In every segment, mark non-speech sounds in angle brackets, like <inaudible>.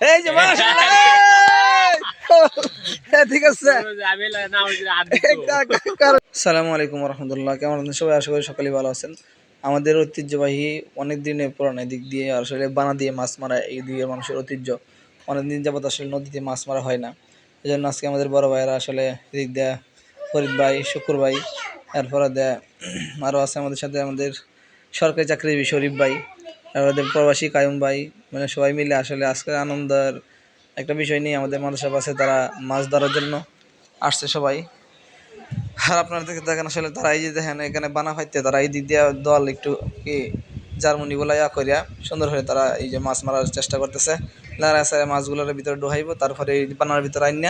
এই যে ঠিক আছে। সালামু আলাইকুম রহমতুল্লাহ কেমন আছেন সবাই? আশা করি সকালে ভালো আছেন। আমাদের ঐতিহ্যবাহী অনেক দিনের পুরানো দিক দিয়ে আসলে বানা দিয়ে মাছ মারা এই দিকের মানুষের ঐতিহ্য। অনেক দিন যাবত আসলে নদীতে মাছ মারা হয় না। এই জন্য আজকে আমাদের বড় ভাইয়েরা আসলে এদিক দেয়া ফরিদ ভাই শুকুর ভাই এরপরে দেয়া আরও আছে আমাদের সাথে আমাদের সরকারি চাকরিজীবী শরীফ ভাই। আর ওদের প্রবাসী কায়ুম ভাই মানে সবাই মিলে আসলে আজকের আনন্দের একটা বিষয় নিয়ে আমাদের মাদ্রাসা পাশে তারা মাছ ধরার জন্য আসছে সবাই। আর আপনারা দেখে দেখেন আসলে তারা এই যে দেখেন, এখানে বানা ফাইতে তারা এই দিক দিয়ে দল একটু কি জার্মনি গুলা ইয়া করিয়া সুন্দর হয়ে তারা এই যে মাছ মারার চেষ্টা করতেছে। লারা সারা মাছগুলোর ভিতরে ডুহাইব তারপরে এই বানার ভিতরে আইন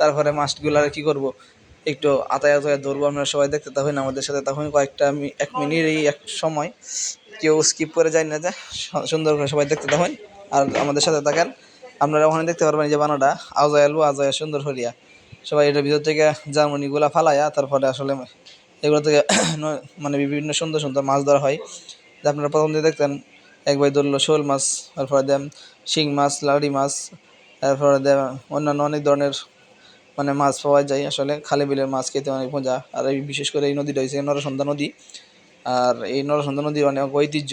তারপরে মাছগুলার কি করব? একটু আতায় আতায় ধরবো আমরা সবাই দেখতে তখন আমাদের সাথে তখন কয়েকটা এক মিনিট এই এক সময়। কেউ স্কিপ করে যায় না যে সুন্দর করে সবাই দেখতে তখন আর আমাদের সাথে থাকেন, আপনারা ওখানে দেখতে পারবেন যে বানাটা আওয়াজ আলু আজায় সুন্দর হরিয়া। সবাই এটার ভিতর থেকে জার্মানিগুলা ফালাইয়া তারপরে আসলে এগুলো থেকে <clears throat> মানে বিভিন্ন সুন্দর সুন্দর মাছ ধরা হয়। যে আপনারা প্রথম দিয়ে দেখতেন, এক ভাই ধরলো শোল মাছ, তারপরে দেন শিং মাছ, লাড়ি মাছ, তারপরে দেন অন্যান্য অনেক ধরনের মানে মাছ পাওয়া যায়। আসলে খালে বিলের মাছ খেতে অনেক মজা। আর এই বিশেষ করে এই নদীটা হয়েছে নরসন্দা নদী। আর এই নরসন্দা নদীর অনেক ঐতিহ্য।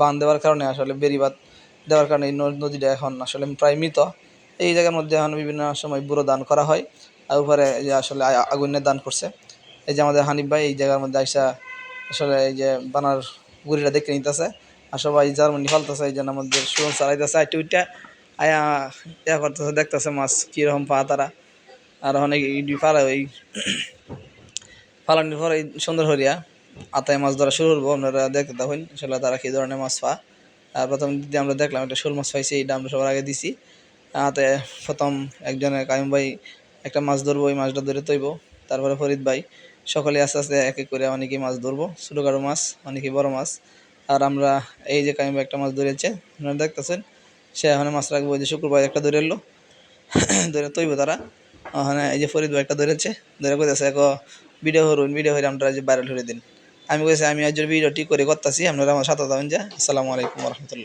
বাঁধ দেওয়ার কারণে আসলে বেরিবাদ দেওয়ার কারণে এই নদীটা এখন আসলে প্রায় মৃত। এই জায়গার মধ্যে এখন বিভিন্ন সময় বুড়ো দান করা হয় আর উপরে যে আসলে আ- আগুনের দান করছে এই যে আমাদের হানিফ ভাই এই জায়গার মধ্যে আইসা আসলে এই যে বানার গুড়িটা দেখতে নিতেছে আর সবাই জার্মানি ফালতেছে এই জন্য আমাদের সুরন চালাইতেছে আর টুইটা আয়া, ইয়া করতেছে, দেখতেছে মাছ কীরকম পা তারা। আর অনেক পারা ওই, ফালানির পর এই সুন্দর হরিয়া। আতায় মাছ ধরা শুরু করব, আপনারা দেখতে তখন আসলে তারা কী ধরনের মাছ পা আর প্রথম দিদি আমরা দেখলাম একটা শোল মাছ পাইছি, এইটা আমরা সবার আগে দিছি। হাতে প্রথম একজনের কায়ুম ভাই একটা মাছ ধরবো, ওই মাছটা ধরে তৈব। তারপরে ফরিদ ভাই, সকলে আস্তে আস্তে এক এক করে অনেকেই মাছ ধরবো ছোটো কারও মাছ, অনেকেই বড় মাছ। আর আমরা এই যে কায়ুম ভাই একটা মাছ ধরেছে, আপনারা দেখতেছেন, সে এখন মাছ রাখব যে শুক্রবার একটা ধরে এলো, <coughs> ধরে তৈব তারা। ওখানে এই যে ফরিদ ভাই একটা ধরেছে, ধরে কইতেছে এক ভিডিও হরুন ভিডিও হয়ে আমরা যে ভাইরাল হয়ে দিন। আমি কইছি আমি আজ ভিডিওটি করে করতেছি, আপনারা আমার সাথে যাবেন যে। আসসালামু আলাইকুম রহমতুল্লাহ।